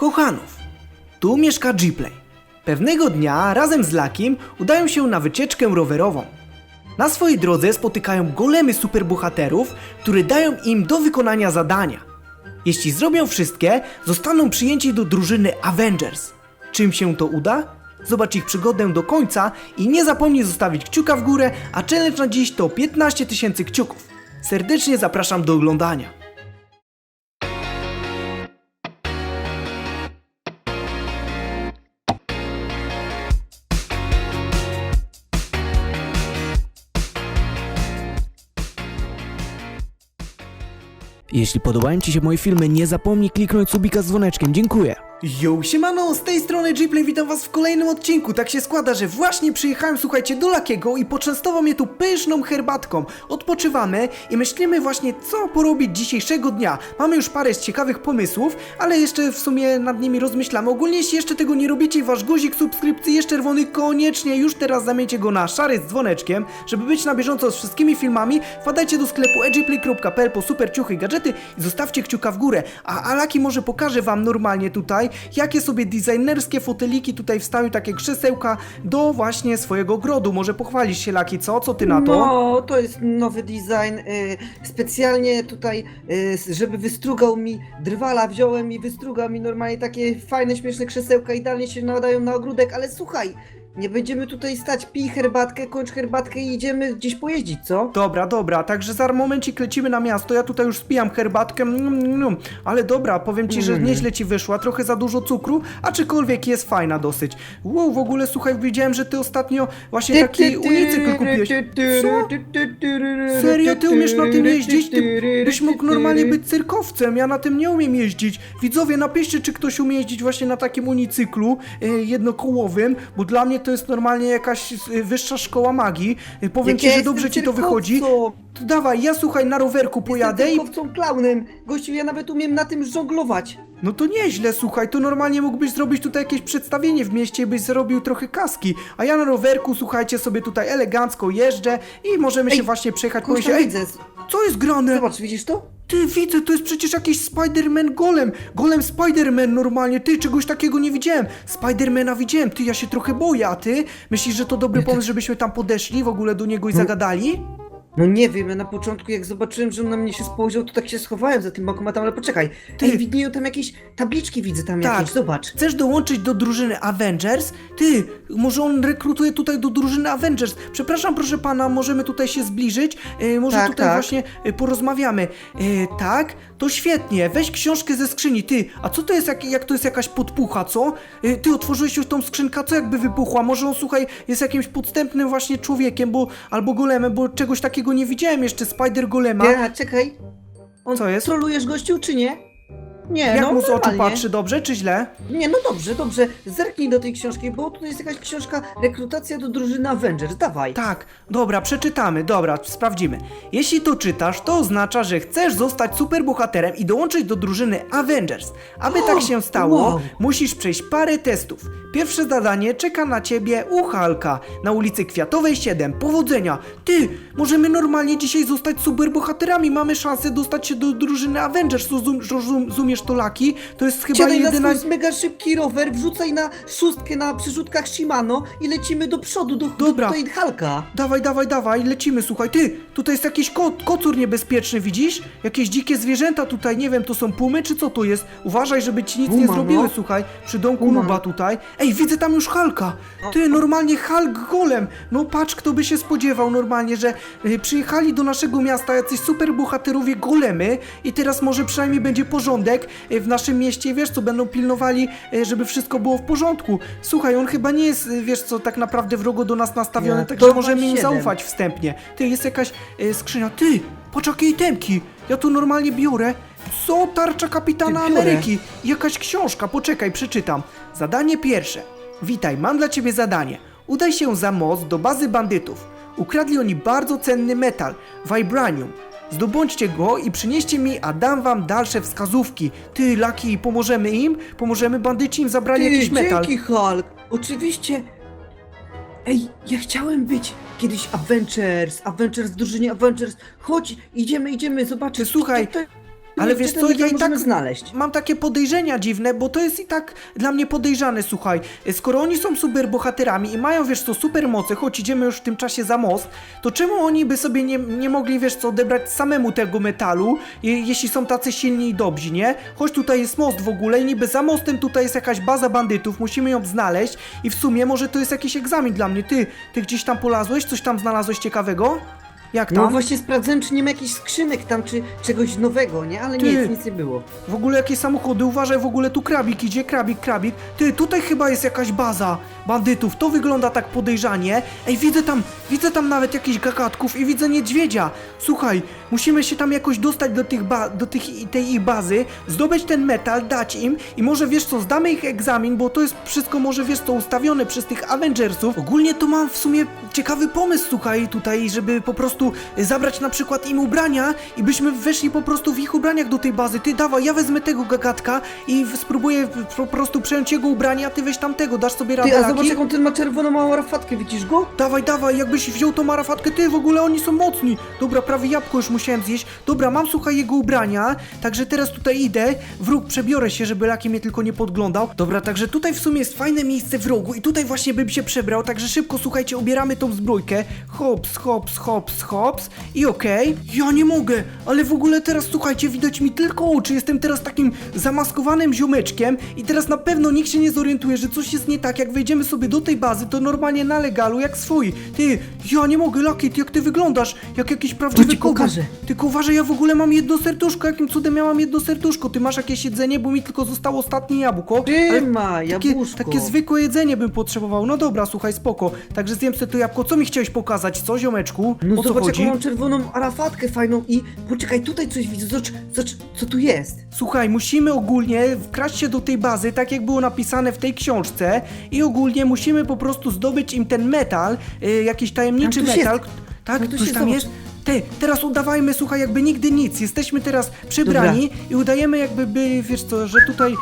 Kochanów. Tu mieszka Gplay. Pewnego dnia razem z Lakim udają się na wycieczkę rowerową. Na swojej drodze spotykają golemy superbohaterów, które dają im do wykonania zadania. Jeśli zrobią wszystkie, zostaną przyjęci do drużyny Avengers. Czym się to uda? Zobacz ich przygodę do końca i nie zapomnij zostawić kciuka w górę, a challenge na dziś to 15 tysięcy kciuków. Serdecznie zapraszam do oglądania. Jeśli podobają Ci się moje filmy, nie zapomnij kliknąć subika z dzwoneczkiem. Dziękuję. Yo, siemano, z tej strony Gplay, witam was w kolejnym odcinku. Tak się składa, że właśnie przyjechałem, słuchajcie, do Lakiego i poczęstował mnie tu pyszną herbatką. Odpoczywamy i myślimy właśnie, co porobić dzisiejszego dnia. Mamy już parę z ciekawych pomysłów, ale jeszcze w sumie nad nimi rozmyślamy. Ogólnie, jeśli jeszcze tego nie robicie, wasz guzik subskrypcji jest czerwony, koniecznie już teraz zamieńcie go na szary z dzwoneczkiem, żeby być na bieżąco z wszystkimi filmami. Wpadajcie do sklepu edgyplay.pl po super ciuchy i gadżety i zostawcie kciuka w górę. A Alaki może pokaże wam normalnie tutaj, jakie sobie designerskie foteliki tutaj wstawił, takie krzesełka do właśnie swojego grodu. Może pochwalisz się Laki, co? Co ty na to? No, to jest nowy design. y, specjalnie tutaj, y, żeby wystrugał mi drwala, wziąłem i wystrugał mi normalnie takie fajne, śmieszne krzesełka, idealnie się nadają na ogródek, ale słuchaj, nie będziemy tutaj stać, pij herbatkę, kończ herbatkę i idziemy gdzieś pojeździć, co? Dobra, dobra, także za momencik lecimy na miasto. Ja tutaj już spijam herbatkę, mm, mm, mm. ale dobra, powiem ci, że Mm. nieźle ci wyszła, trochę za dużo cukru, aczkolwiek jest fajna dosyć. Wow, w ogóle słuchaj, widziałem, że ty ostatnio właśnie taki unicykl kupiłeś. Co? Serio, ty umiesz na tym jeździć? Ty byś mógł normalnie być cyrkowcem, ja na tym nie umiem jeździć. Widzowie, napiszcie, czy ktoś umie jeździć właśnie na takim unicyklu e, jednokołowym, bo dla mnie to jest normalnie jakaś e, wyższa szkoła magii. E, powiem Jak ci, ja że jestem dobrze ci to wychodzi. To dawaj, ja słuchaj, na rowerku pojadę Jestem i... cyrkowcą klaunem. Gościu, ja nawet umiem na tym żonglować. No to nieźle, słuchaj, to normalnie mógłbyś zrobić tutaj jakieś przedstawienie w mieście byś zrobił trochę kaski. A ja na rowerku, słuchajcie, sobie tutaj elegancko jeżdżę i możemy się Ej, właśnie przejechać po Kogoś tam widzę. co jest grane? Zobacz, widzisz to? Ty widzę, to jest przecież jakiś Spider-Man golem. Golem Spider-Man normalnie. Ty, czegoś takiego nie widziałem. Spider-Mana widziałem. Ty, ja się trochę boję, a ty? Myślisz, że to dobry pomysł, żebyśmy tam podeszli w ogóle do niego i zagadali? No nie wiem, ja na początku jak zobaczyłem, że on na mnie się spojrzał, to tak się schowałem za tym bankomatem, ale poczekaj. Ty. Ej, widnieją tam jakieś tabliczki, widzę tam Tak. jakieś, zobacz. Chcesz dołączyć do drużyny Avengers? Ty, może on rekrutuje tutaj do drużyny Avengers. Przepraszam, proszę pana, możemy tutaj się zbliżyć? E, może Tak, tutaj tak. właśnie e, porozmawiamy. E, tak? To świetnie. Weź książkę ze skrzyni. Ty, a co to jest, jak, jak to jest jakaś podpucha, co? E, ty otworzyłeś już tą skrzynkę, co jakby wybuchła? Może on, słuchaj, jest jakimś podstępnym właśnie człowiekiem, bo albo golemem, bo czegoś takiego nie widziałem jeszcze. Spider Golema. Ja, czekaj. On Co jest? Trolujesz gościu, czy nie? Nie, Jak no mu z oczu normalnie. patrzy, dobrze czy źle? Nie, no dobrze, dobrze. Zerknij do tej książki, bo tutaj jest jakaś książka Rekrutacja do drużyny Avengers. Dawaj. Tak, dobra, przeczytamy, dobra, sprawdzimy. Jeśli to czytasz, to oznacza, że chcesz zostać superbohaterem i dołączyć do drużyny Avengers. Aby tak się stało, wow. musisz przejść parę testów. Pierwsze zadanie czeka na ciebie u Halka na ulicy Kwiatowej 7. Powodzenia! Ty, możemy normalnie dzisiaj zostać superbohaterami. Mamy szansę dostać się do drużyny Avengers. Rozum, rozum, rozumiesz to, Laki? To jest chyba Siadaj na jedyna... swój mega szybki rower, wrzucaj na szóstkę na przyrzutkach Shimano i lecimy do przodu, do, Dobra. do, do Halka. Dawaj, dawaj, dawaj, lecimy, słuchaj, ty, tutaj jest jakiś ko kocur niebezpieczny, widzisz? Jakieś dzikie zwierzęta tutaj, nie wiem, to są pumy, czy co to jest? Uważaj, żeby ci nic nie Puma, zrobiły, no. słuchaj, przy domku Puma. Nuba tutaj. Ej, widzę tam już Halka! Ty, normalnie Hulk golem! No patrz, kto by się spodziewał normalnie, że y, przyjechali do naszego miasta jacyś super bohaterowie golemy i teraz może przynajmniej będzie porządek w naszym mieście, wiesz co, będą pilnowali, y, żeby wszystko było w porządku. Słuchaj, on chyba nie jest, y, wiesz co, tak naprawdę wrogo do nas nastawiony, Nie, także to możemy im 27. zaufać wstępnie. Ty, jest jakaś e, skrzynia. Ty, patrz jakie itemki. Ja tu normalnie biorę. Co? Tarcza kapitana Ty, biorę. Ameryki. Jakaś książka. Poczekaj, przeczytam. Zadanie pierwsze. Witaj, mam dla ciebie zadanie. Udaj się za most do bazy bandytów. Ukradli oni bardzo cenny metal, vibranium. Zdobądźcie go i przynieście mi, a dam wam dalsze wskazówki. Ty, Laki, pomożemy im? Pomożemy bandyci im zabrali Ty, jakiś metal. dzięki Hulk. Oczywiście. Ej, ja chciałem być kiedyś Avengers, Avengers drużynie Avengers. Chodź, idziemy, idziemy, zobaczysz. Ty, słuchaj, To, to, Ale Gdzie wiesz co, ja i tak znaleźć. mam takie podejrzenia dziwne, bo to jest i tak dla mnie podejrzane, słuchaj. Skoro oni są super bohaterami i mają, wiesz co, super moce, choć idziemy już w tym czasie za most, to czemu oni by sobie nie, nie mogli, wiesz co, odebrać samemu tego metalu, je, jeśli są tacy silni i dobrzy, nie? Choć tutaj jest most w ogóle i niby za mostem tutaj jest jakaś baza bandytów, musimy ją znaleźć i w sumie może to jest jakiś egzamin dla mnie. Ty, ty gdzieś tam polazłeś? Coś tam znalazłeś ciekawego? Jak tam? No właśnie sprawdzałem, czy nie ma jakichś skrzynek tam, czy czegoś nowego, nie? Ale Ty. nic, nic nie było. W ogóle jakieś samochody, uważaj, w ogóle tu krabik idzie, krabik, krabik. Ty, tutaj chyba jest jakaś baza bandytów, to wygląda tak podejrzanie. Ej, widzę tam, widzę tam nawet jakichś gagatków i widzę niedźwiedzia. Słuchaj, musimy się tam jakoś dostać do tych, ba- do tych, tej ich bazy, zdobyć ten metal, dać im i może wiesz co, zdamy ich egzamin, bo to jest wszystko może wiesz co, ustawione przez tych Avengersów. Ogólnie to mam w sumie ciekawy pomysł, słuchaj, tutaj, żeby po prostu y, zabrać na przykład im ubrania i byśmy weszli po prostu w ich ubraniach do tej bazy. Ty dawaj, ja wezmę tego gagatka i w- spróbuję w- po prostu przejąć jego ubrania, a ty weź tamtego, dasz sobie radę, Ty, a Laki? zobacz jaką ten ma czerwoną małą rafatkę, widzisz go? Dawaj, dawaj, jakbyś wziął tą marafatkę, ty w ogóle oni są mocni. Dobra, prawie jabłko już musiałem zjeść. Dobra, mam słuchaj jego ubrania, także teraz tutaj idę. W róg przebiorę się, żeby Laki mnie tylko nie podglądał. Dobra, także tutaj w sumie jest fajne miejsce w rogu i tutaj właśnie bym się przebrał, także szybko słuchajcie, ubieramy tą zbrójkę. Hops, hops, hops, hops i okej. Ja nie mogę, ale w ogóle teraz słuchajcie, widać mi tylko oczy. Jestem teraz takim zamaskowanym ziomeczkiem i teraz na pewno nikt się nie zorientuje, że coś jest nie tak. Jak wejdziemy sobie do tej bazy, to normalnie na legalu jak swój. Ty, ja nie mogę, Lucky, ty jak ty wyglądasz? Jak jakiś prawdziwy ci pokażę. Tylko uważaj, ja w ogóle mam jedno serduszko. Jakim cudem ja mam jedno serduszko? Ty masz jakieś jedzenie, bo mi tylko zostało ostatnie jabłko. Ale Trzyma, takie, jabłuszko. takie zwykłe jedzenie bym potrzebował. No dobra, słuchaj, spoko. Także zjem sobie to jabłko. Co mi chciałeś pokazać, co, ziomeczku? No o co zobacz chodzi? jaką mam czerwoną rafatkę fajną i poczekaj, tutaj coś widzę, zobacz, zobacz co tu jest. Słuchaj, musimy ogólnie wkraść się do tej bazy, tak jak było napisane w tej książce i ogólnie musimy po prostu zdobyć im ten metal, y, jakiś tajemniczy Tam ktoś metal. jest. Tak, Tam ktoś ktoś jest, tam zobacz. jest. Ty, teraz udawajmy, słuchaj, jakby nigdy nic. Jesteśmy teraz przebrani i udajemy jakby, by, wiesz co, że tutaj...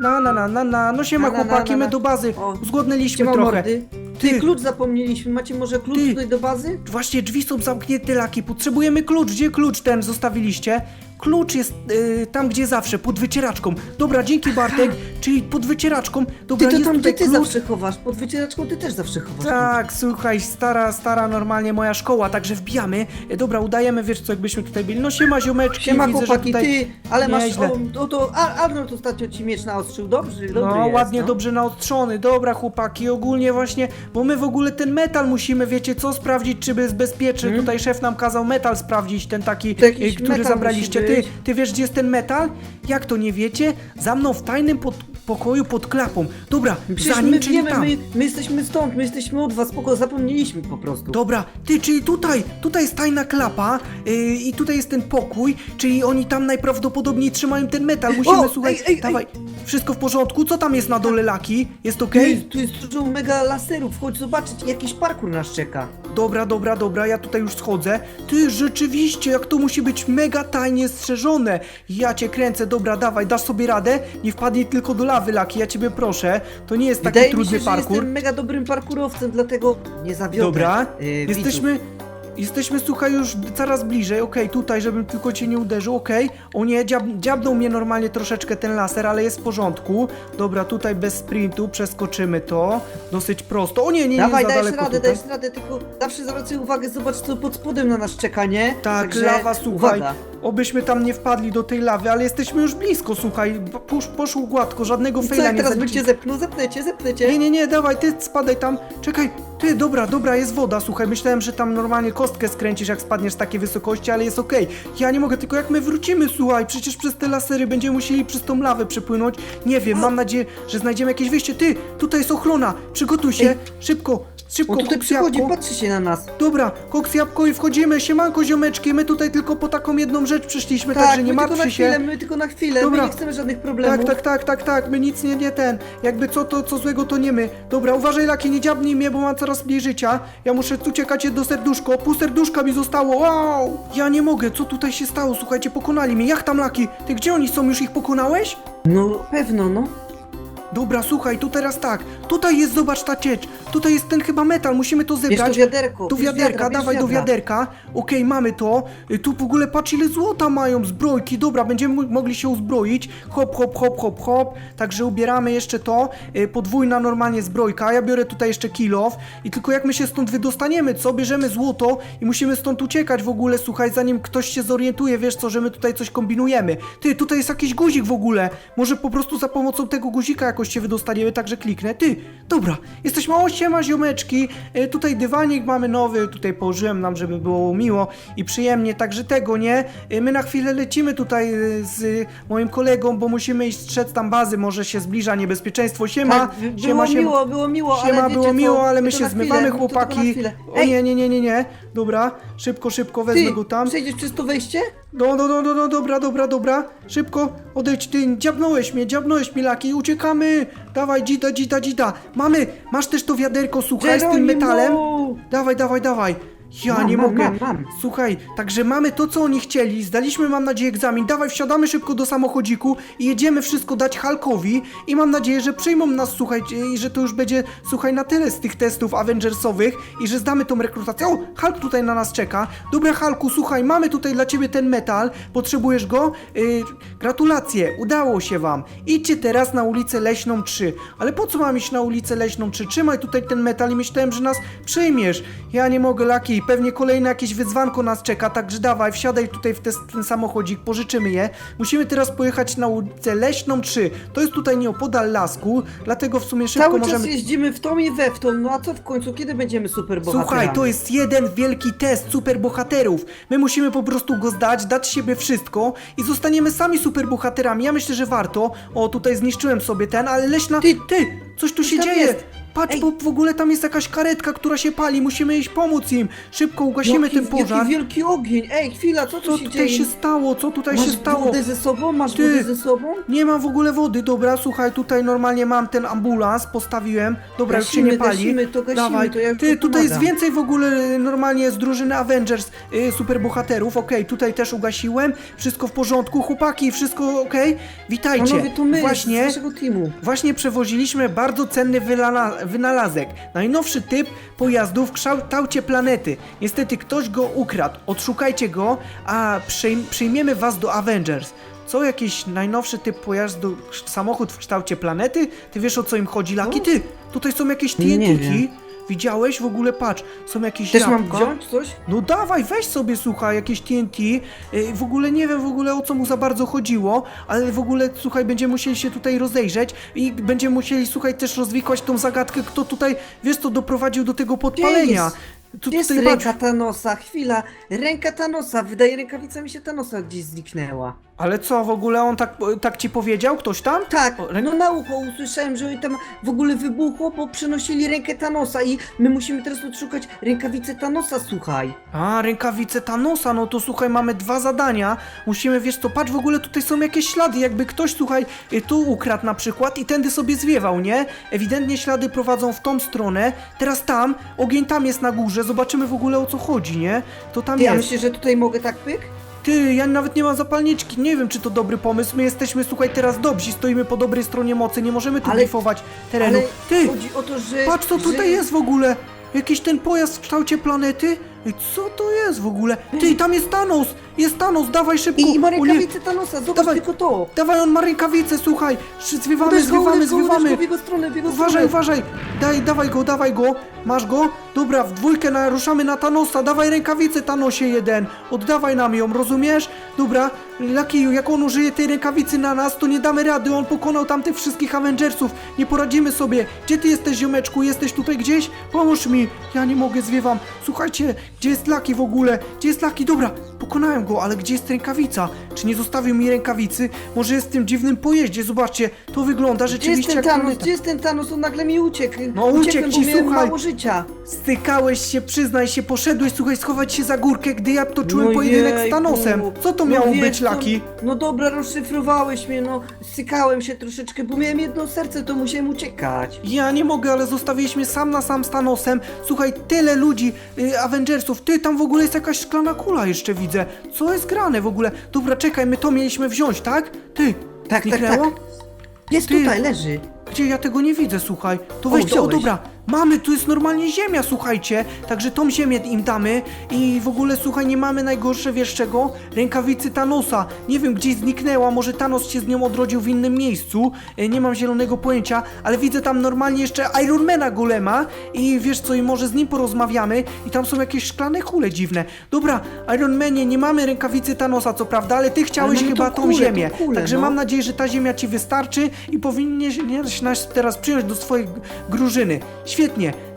Na, na, na, na, na. No siema Na, na, na, chłopaki, na, my na. do bazy. O, Zgłodniliśmy Siema trochę. mordy. Ty, Ty. klucz zapomnieliśmy, macie może klucz Ty. tutaj do bazy? Właśnie drzwi są zamknięte, Laki. Potrzebujemy klucz. Gdzie klucz ten zostawiliście? Klucz jest y, tam, gdzie zawsze, pod wycieraczką. Dobra, dzięki Bartek. Czyli pod wycieraczką. Ty Dobra, to jest tam, tutaj gdzie ty klucz. zawsze chowasz, pod wycieraczką ty też zawsze chowasz. Tak, słuchaj, stara, stara normalnie moja szkoła, także wbijamy. E, Dobra, udajemy, wiesz co, jakbyśmy tutaj byli. No siema ziomeczki, Siema widzę, chłopaki, że tutaj... ty, ale masz, nieźle. o, o to, Arnold ostatnio ci miecz naostrzył, dobry, dobry No, jest, ładnie, no. dobrze naostrzony. Dobra, chłopaki, ogólnie właśnie, bo my w ogóle ten metal musimy, wiecie co, sprawdzić, czy jest bezpieczny. Hmm? Tutaj szef nam kazał metal sprawdzić, ten taki, jakiś y, który zabraliście. Ty, ty wiesz, gdzie jest ten metal? Jak to nie wiecie? Za mną w tajnym pod pokoju pod klapą. Dobra, Przecież za nim, my czyli wiemy, tam. my, my jesteśmy stąd, my jesteśmy od was, spoko, zapomnieliśmy po prostu. Dobra, ty, czyli tutaj, tutaj jest tajna klapa yy, i tutaj jest ten pokój, czyli oni tam najprawdopodobniej trzymają ten metal. Musimy, O, słuchaj, ej, ej, ej. Wszystko w porządku? Co tam jest na dole, Laki? Jest? Tu, jest, tu jest dużo mega laserów, chodź zobaczyć, jakiś parkour nas czeka. Dobra, dobra, dobra, ja tutaj już schodzę. Ty, rzeczywiście, jak to musi być mega tajnie strzeżone. Ja cię kręcę, dobra, dawaj, dasz sobie radę? Nie wpadnij tylko do lawy, Laki, ja ciebie proszę. To nie jest taki Wydaje mi trudny się, że parkour. jestem mega dobrym parkurowcem, dlatego nie zawiodę. Dobra, y, jesteśmy, jesteśmy, słuchaj, już coraz bliżej, okej, tutaj, żebym tylko cię nie uderzył, okej, o nie, dziab, dziabnął mnie normalnie troszeczkę ten laser, ale jest w porządku, dobra, tutaj bez sprintu, przeskoczymy to, dosyć prosto, o nie, nie, nie, Dawaj, za dajesz daleko radę, tutaj. dajesz radę, tylko zawsze zwracaj uwagę, zobacz co pod spodem na nas czeka, nie? Tak, Także lawa, słuchaj, uwaga. Obyśmy tam nie wpadli do tej lawy, ale jesteśmy już blisko, słuchaj, Posz, poszło gładko, żadnego I co, fejla nie teraz zaliczy- by cię zepnął? Zepnę cię, zepnę cię. Nie, nie, nie, dawaj, ty spadaj tam. Czekaj, ty, dobra, dobra, jest woda, słuchaj, myślałem, że tam normalnie kostkę skręcisz, jak spadniesz z takiej wysokości, ale jest okej. Ja nie mogę, tylko jak my wrócimy, słuchaj, przecież przez te lasery będziemy musieli przez tą lawę przepłynąć. Nie wiem, mam nadzieję, że znajdziemy jakieś wyjście. Ty, tutaj jest ochrona, przygotuj się, szybko, szybko, On tutaj koks przychodzi, jabłko. patrzy się na nas. Dobra, koks jabłko i wchodzimy, siemanko ziomeczki, my tutaj tylko po taką jedną rzecz przyszliśmy, Tak, także nie my tylko na martwcie się. chwilę, my tylko na chwilę, Dobra. my nie chcemy żadnych problemów. Tak, tak, tak, tak, tak, my nic nie, nie ten. Jakby co to, co złego to nie my. Dobra, uważaj Laki, nie dziabnij mnie, bo mam coraz mniej życia. Ja muszę uciekać do serduszko, pół serduszka mi zostało, wow! Ja nie mogę, co tutaj się stało? Słuchajcie, pokonali mnie, jak tam Laki? Ty gdzie oni są, już ich pokonałeś? No, pewno, no. Dobra, słuchaj, to teraz tak. Tutaj jest, zobacz ta ciecz. Tutaj jest ten chyba metal, musimy to Bierz zebrać. to wiaderko, Do bierz wiaderka, wiadra, bierz dawaj do wiaderka. Okej, mamy to. Y, Tu w ogóle patrz ile złota mają, zbrojki. Dobra, będziemy mo- mogli się uzbroić. Hop, hop, hop, hop, hop. Także ubieramy jeszcze to. Y, Podwójna normalnie zbrojka. Ja biorę tutaj jeszcze kilof. I tylko jak my się stąd wydostaniemy, co? Bierzemy złoto i musimy stąd uciekać w ogóle, słuchaj, zanim ktoś się zorientuje, wiesz co, że my tutaj coś kombinujemy. Ty, tutaj jest jakiś guzik w ogóle. Może po prostu za pomocą tego guzika jakoś się wydostaniemy, także kliknę. Ty, dobra, jesteśmy o siema ziomeczki. E, tutaj dywanik mamy nowy, tutaj położyłem nam, żeby było miło i przyjemnie, także tego, nie? E, my na chwilę lecimy tutaj e, z moim kolegą, bo musimy iść strzec tam bazy, może się zbliża niebezpieczeństwo. Siema, Tak, by- było siema, siema. miło, było miło, Siema, ale wiecie było co, miło, ale my to się na chwilę, zmywamy, to tylko na chłopaki. chwilę. O Ej, nie, nie, nie, nie, nie. Dobra, szybko, szybko, wezmę go tam. przejdziesz przez to wejście? No, no, no, no, no, dobra, dobra, dobra. Szybko, odejdź, ty, dziabnąłeś mnie, dziabnąłeś mi, Laki, uciekamy. Dawaj, dzida, dzida, dzida. Mamy, masz też to wiaderko, słuchaj, z tym metalem. Dawaj, dawaj, dawaj. Ja Mam, nie mam, mogę. mam, mam. Słuchaj, także mamy to, co oni chcieli. Zdaliśmy, mam nadzieję, egzamin. Dawaj, wsiadamy szybko do samochodziku i jedziemy wszystko dać Hulkowi. I mam nadzieję, że przyjmą nas, słuchaj, i że to już będzie, słuchaj, na tyle z tych testów Avengersowych i że zdamy tą rekrutację. O, Hulk tutaj na nas czeka. Dobra, Hulku, słuchaj, mamy tutaj dla ciebie ten metal. Potrzebujesz go? Yy, gratulacje, udało się wam. Idźcie teraz na ulicę Leśną 3. Ale po co mam iść na ulicę Leśną 3? Trzymaj tutaj ten metal i myślałem, że nas przyjmiesz. Ja nie mogę, Laki. Pewnie kolejne jakieś wyzwanko nas czeka, także dawaj, wsiadaj tutaj w te, ten samochodzik, pożyczymy je. Musimy teraz pojechać na ulicę Leśną 3. To jest tutaj nieopodal lasku, dlatego w sumie szybko Cały możemy... czas jeździmy w tą i we w tą, no a co w końcu, kiedy będziemy super bohaterami? Słuchaj, to jest jeden wielki test superbohaterów. My musimy po prostu go zdać, dać siebie wszystko i zostaniemy sami superbohaterami. Ja myślę, że warto. O, tutaj zniszczyłem sobie ten, ale leśna... Ty, ty, coś tu się tam dzieje. jest? Patrz, Ej. bo w ogóle tam jest jakaś karetka, która się pali. Musimy iść pomóc im. Szybko ugasimy jaki, ten pożar. Jaki wielki ogień, ej, chwila, co tu Co się tutaj dzieje? się stało? Co tutaj Masz się stało? wodę ze sobą? Masz Ty. wodę ze sobą? Nie mam w ogóle wody, dobra, słuchaj, tutaj normalnie mam ten ambulans, postawiłem, dobra, już się Gasimy, nie pali. gasimy, to gasimy, Dawaj, to ja ty, tu tutaj jest pomagam. więcej w ogóle y, normalnie z drużyny Avengers y, superbohaterów, okej, tutaj też ugasiłem, wszystko w porządku, chłopaki, wszystko okej, witajcie. Panowie, to my, Właśnie, z naszego teamu. Właśnie przewoziliśmy bardzo cenny wylana- wynalazek. Najnowszy typ pojazdu w kształcie planety. Niestety ktoś go ukradł. Odszukajcie go, a przyjm- przyjmiemy was do Avengers. Co jakiś najnowszy typ pojazdu, samochód w kształcie planety? Ty wiesz o co im chodzi, Laki? Ty, tutaj są jakieś Nie TNT. wiem. Widziałeś? W ogóle patrz, są jakieś Też mam jabłka. wziąć coś? No dawaj, weź sobie, słuchaj, jakieś TNT. Yy, W ogóle nie wiem w ogóle o co mu za bardzo chodziło, ale w ogóle, słuchaj, będziemy musieli się tutaj rozejrzeć i będziemy musieli, słuchaj, też rozwikłać tą zagadkę, kto tutaj, wiesz co, doprowadził do tego podpalenia. Tu, Gdzie jest tutaj ręka Thanosa? Chwila, ręka Thanosa, wydaje rękawica mi się Thanosa gdzieś zniknęła. Ale co, w ogóle on tak, tak ci powiedział, ktoś tam? Tak, O, no na ucho usłyszałem, że tam w ogóle wybuchło, bo przenosili rękę Thanosa i my musimy teraz odszukać rękawicę Thanosa, słuchaj. A, rękawice Thanosa, no to słuchaj, mamy dwa zadania. Musimy, wiesz co, patrz, w ogóle tutaj są jakieś ślady, jakby ktoś, słuchaj, y, tu ukradł na przykład i tędy sobie zwiewał, nie? Ewidentnie ślady prowadzą w tą stronę, teraz tam, ogień tam jest na górze, zobaczymy w ogóle o co chodzi, nie? To tam Ty, ja jest. myślę, że tutaj mogę tak pyk? Ty, ja nawet nie mam zapalniczki, nie wiem czy to dobry pomysł, my jesteśmy, słuchaj, teraz dobrzy, stoimy po dobrej stronie mocy, nie możemy tu Ale- terenu. Ale Ty, chodzi o to, że... patrz co tutaj że... jest w ogóle! Jakiś ten pojazd w kształcie planety? Ej, co to jest w ogóle? Ty, tam jest Thanos! Jest Thanos, dawaj szybko! I, I ma rękawicę Thanosa, zobacz Dawaj. tylko to. Dawaj, on ma rękawice, słuchaj! Szy- Zwiewamy, Uderz go, zwiewamy, uderz go, uderz zwiewamy! go w jego stronę, w jego Uważaj, stronę. uważaj! Daj, dawaj go, dawaj go! Masz go? Dobra, w dwójkę naruszamy na Thanosa, dawaj rękawicę Thanosie jeden! Oddawaj nam ją, rozumiesz? Dobra, Lakiju, jak on użyje tej rękawicy na nas, to nie damy rady, on pokonał tamtych wszystkich Avengersów, nie poradzimy sobie! Gdzie ty jesteś, ziomeczku? Jesteś tutaj gdzieś? Pomóż mi! Ja nie mogę, zwiewam! Słuchajcie, gdzie jest Laki w ogóle? Gdzie jest Laki? Dobra, pokonałem go, ale gdzie jest rękawica? Czy nie zostawił mi rękawicy? Może jest w tym dziwnym pojeździe, zobaczcie, to wygląda Gdzie jest rzeczywiście ten jak Thanos? planeta. Gdzie jest ten Thanos? On nagle mi uciekł. No, uciekł Uciekłem, ci, bo miałem słuchaj. mało życia. Stykałeś się, przyznaj się, poszedłeś, słuchaj, schować się za górkę, gdy ja toczyłem No pojedynek z jejku. Thanosem. Co to No miało wiesz być, co, Laki? No dobra, rozszyfrowałeś mnie, no stykałem się troszeczkę, bo miałem jedno serce, to musiałem uciekać. Ja nie mogę, ale zostawiłeś mnie sam na sam z Thanosem. Słuchaj, tyle ludzi, y, Avengersów, ty, tam w ogóle jest jakaś szklana kula jeszcze widzę. Co jest grane w ogóle? Dobra, czekaj, my to mieliśmy wziąć, tak? Ty, Tak, tak, tak. Jest Ty. tutaj, leży. Gdzie ja tego nie widzę, słuchaj. To O, weź to, o wziąłeś. dobra. Mamy, tu jest normalnie ziemia, słuchajcie. Także tą ziemię im damy i w ogóle, słuchaj, nie mamy najgorsze, wiesz czego? Rękawicy Thanosa. Nie wiem, gdzieś zniknęła, może Thanos się z nią odrodził w innym miejscu. E, Nie mam zielonego pojęcia, ale widzę tam normalnie jeszcze Ironmana Golema i wiesz co, i może z nim porozmawiamy i tam są jakieś szklane kule dziwne. Dobra, Ironmanie, nie mamy rękawicy Thanosa, co prawda, ale ty chciałeś mamy chyba tą tą kulę, tą ziemię. kulę, Także no. mam nadzieję, że ta ziemia ci wystarczy i powinieneś nas teraz przyjąć do swojej grużyny. Świetnie.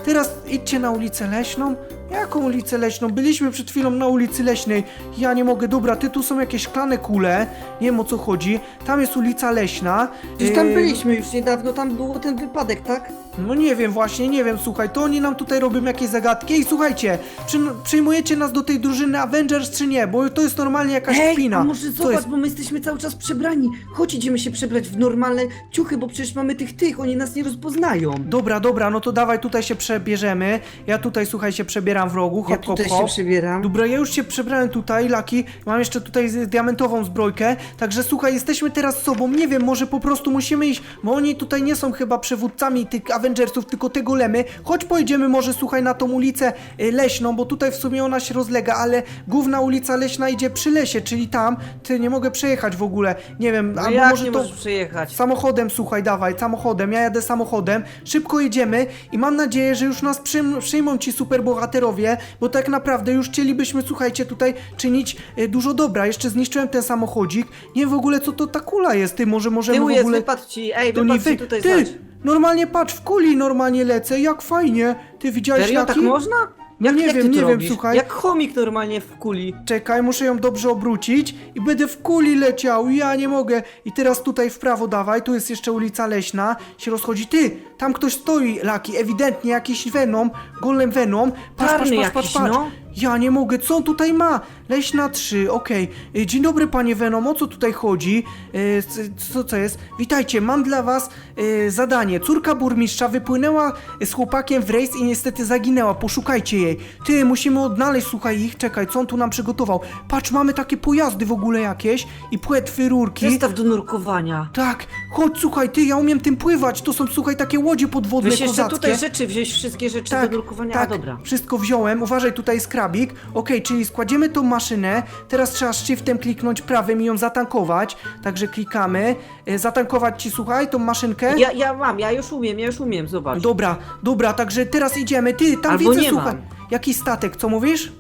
Teraz idźcie na ulicę Leśną. Jaką ulicę Leśną? Byliśmy przed chwilą na ulicy Leśnej. Ja nie mogę. Dobra, ty tu są jakieś szklane kule. Nie wiem o co chodzi. Tam jest ulica Leśna. Przecież tam byliśmy już niedawno, tam był ten wypadek, tak? no nie wiem właśnie, nie wiem, słuchaj, to oni nam tutaj robią jakieś zagadki i słuchajcie, przy, przyjmujecie nas do tej drużyny Avengers czy nie, bo to jest normalnie jakaś Ej, kpina. a może Co zobacz, jest? bo my jesteśmy cały czas przebrani. Chodź, idziemy się przebrać w normalne ciuchy, bo przecież mamy tych tych, oni nas nie rozpoznają. Dobra, dobra, no to dawaj tutaj się przebierzemy. Ja tutaj, słuchaj, się przebieram w rogu, hop, Ja hop, tutaj hop. się przebieram. Dobra, ja już się przebrałem tutaj, Laki. Mam jeszcze tutaj z- diamentową zbrojkę. Także słuchaj, jesteśmy teraz sobą. Nie wiem, może po prostu musimy iść, bo oni tutaj nie są chyba przywódcami tych Avengersów, tylko te golemy. Chodź pojedziemy może, słuchaj, na tą ulicę y, leśną, bo tutaj w sumie ona się rozlega, ale główna ulica leśna idzie przy lesie, czyli tam. Ty nie mogę przejechać w ogóle. Nie wiem, No albo jak może nie to. możesz przejechać? Samochodem, słuchaj, dawaj, samochodem, ja jadę samochodem, szybko jedziemy i mam nadzieję, że już nas przyjm przyjmą ci superbohaterowie, bo tak naprawdę już chcielibyśmy, słuchajcie, tutaj czynić e, dużo dobra. Jeszcze zniszczyłem ten samochodzik, nie wiem w ogóle co to ta kula jest, ty, może możemy Tył w jest, ogóle... wypadł ci, ej, to nie wypadł ci tutaj, Ty, normalnie patrz, w kuli normalnie lecę, jak fajnie. Ty widziałeś Serio, Laki? tak można? Jak, nie jak wiem, ty to nie wiem, robisz? słuchaj. Jak chomik normalnie w kuli. Czekaj, muszę ją dobrze obrócić i będę w kuli leciał. Ja nie mogę. I teraz tutaj w prawo dawaj, tu jest jeszcze ulica Leśna, się rozchodzi. Ty, tam ktoś stoi, Laki, ewidentnie jakiś Venom, golem Venom. Patrz, patrz, Czarny patrz, patrz, jakiś, patrz. no. Ja nie mogę, co on tutaj ma? Leśna 3, okej. Y, Dzień dobry, panie Venom, o co tutaj chodzi? Y, c- Co, co jest? Witajcie, mam dla was y, zadanie. Córka burmistrza wypłynęła z chłopakiem w rejs i niestety zaginęła. Poszukajcie jej. Ty, musimy odnaleźć, słuchaj ich. Czekaj, co on tu nam przygotował? Patrz, mamy takie pojazdy w ogóle jakieś i płetwy, rurki. Zestaw do nurkowania. Tak, chodź, słuchaj, ty, ja umiem tym pływać. To są, słuchaj, takie łodzie podwodne, Weź jeszcze kozackie. tutaj rzeczy wziąć, wszystkie rzeczy Tak, do nurkowania, tak, a dobra. wszystko wziąłem. Uważaj, tutaj jest krabik. Okej, czyli składziemy tą maszynę. Teraz trzeba shiftem kliknąć prawym i ją zatankować. Także klikamy. E, Zatankować ci, słuchaj, tą maszynkę. Ja, ja mam, ja już umiem, ja już umiem, zobacz. Dobra, dobra, także teraz idziemy. Ty, tam Albo widzę, nie słuchaj. mam. Jakiś statek, co mówisz?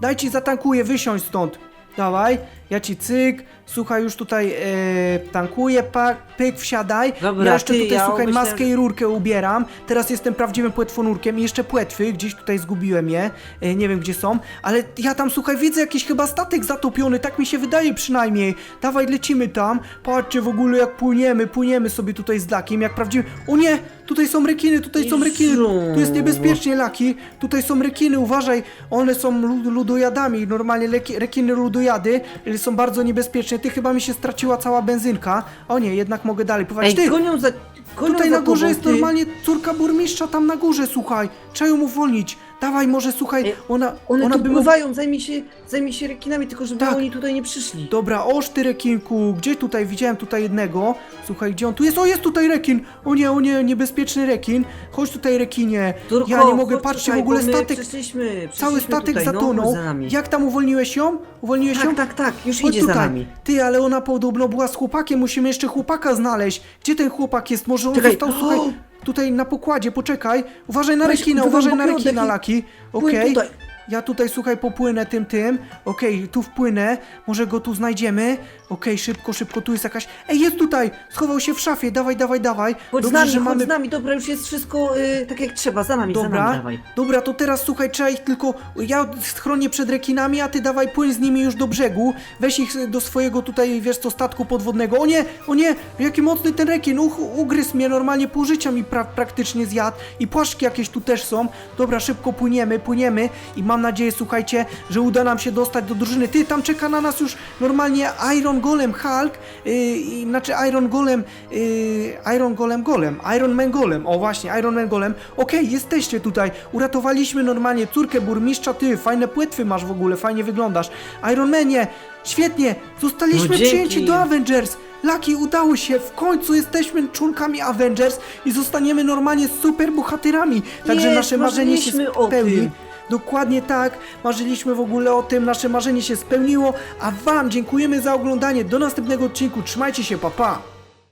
Daj ci zatankuję, wysiądź stąd. Dawaj, ja ci cyk. Słuchaj, już tutaj e, tankuję, pa, pyk, wsiadaj. Dobra, ja jeszcze ty, tutaj, ja słuchaj, myślałem, maskę i rurkę ubieram. Teraz jestem prawdziwym płetwonurkiem i jeszcze płetwy, gdzieś tutaj zgubiłem je. E, nie wiem, gdzie są, ale ja tam, słuchaj, widzę jakiś chyba statek zatopiony, tak mi się wydaje przynajmniej. Dawaj, lecimy tam. Patrzcie w ogóle, jak płyniemy, płyniemy sobie tutaj z Lakiem, jak prawdziwy... O nie! Tutaj są rekiny, tutaj są rekiny. Tu jest niebezpiecznie, Laki. Tutaj są rekiny, uważaj. One są lud- ludojadami. Normalnie leki, rekiny ludojady są bardzo niebezpieczne. Ty chyba mi się straciła cała benzynka. O nie, jednak mogę dalej pływać. Ej, Ty, gonią za... Gonią tutaj za na górze tobą, jest ty. normalnie córka burmistrza, tam na górze, słuchaj. Trzeba ją uwolnić. Dawaj, może słuchaj, ona, One ona tu by pływają, zajmij się, zajmij się rekinami, tylko żeby Tak. oni tutaj nie przyszli. Dobra, oż ty rekinku, gdzie tutaj? Widziałem tutaj jednego. Słuchaj, gdzie on tu jest? O, jest tutaj rekin! O nie, o nie, niebezpieczny rekin. Chodź tutaj, rekinie. Turko, ja nie mogę, chodź patrzcie, tutaj, w ogóle bo my statek, Przyszliśmy, cały przyszliśmy statek tutaj, zatonął. No, za nami. Jak tam uwolniłeś ją? Uwolniłeś ją? Tak, tak, tak, już Chodź idzie tutaj. za nami. Ty, ale ona podobno była z chłopakiem, musimy jeszcze chłopaka znaleźć. Gdzie ten chłopak jest? Może on Czekaj. został, słuchaj, O! Tutaj na pokładzie, poczekaj. Uważaj na Weź, rekina, uważaj, uważaj na bo piątek rekina, Laki. Okej. tutaj. Ja tutaj, słuchaj, popłynę tym, tym. Okej, tu wpłynę. Może go tu znajdziemy. Okej, szybko, szybko, tu jest jakaś... Ej, jest tutaj! Schował się w szafie, dawaj, dawaj, dawaj. Chodź z nami, że chodź z nami, dobra, już jest wszystko y, tak jak trzeba, za nami, za nami, Dobra, dawaj. dobra, to teraz słuchaj, trzeba ich tylko. Ja schronię przed rekinami, a ty dawaj płyń z nimi już do brzegu. Weź ich do swojego tutaj, wiesz co, statku podwodnego. O nie, o nie, jaki mocny ten rekin. Uch, ugryzł mnie normalnie, pół życia mi pra praktycznie zjadł. I płaszczki jakieś tu też są. Dobra, szybko płyniemy, płyniemy i mam nadzieję, słuchajcie, że uda nam się dostać do drużyny. Ty, tam czeka na nas już normalnie Iron Golem Hulk, yy, znaczy Iron Golem, yy, Iron Golem Golem, Iron Man Golem, o właśnie, Iron Man Golem. Okej, jesteście tutaj, uratowaliśmy normalnie córkę burmistrza, ty, fajne płetwy masz w ogóle, fajnie wyglądasz. Iron Manie, świetnie, zostaliśmy No przyjęci do Avengers. Laki, udało się, w końcu jesteśmy członkami Avengers i zostaniemy normalnie super bohaterami, także Jest, nasze marzenie się spełni. Dokładnie tak, marzyliśmy w ogóle o tym, nasze marzenie się spełniło, a wam dziękujemy za oglądanie, do następnego odcinku, trzymajcie się, pa pa!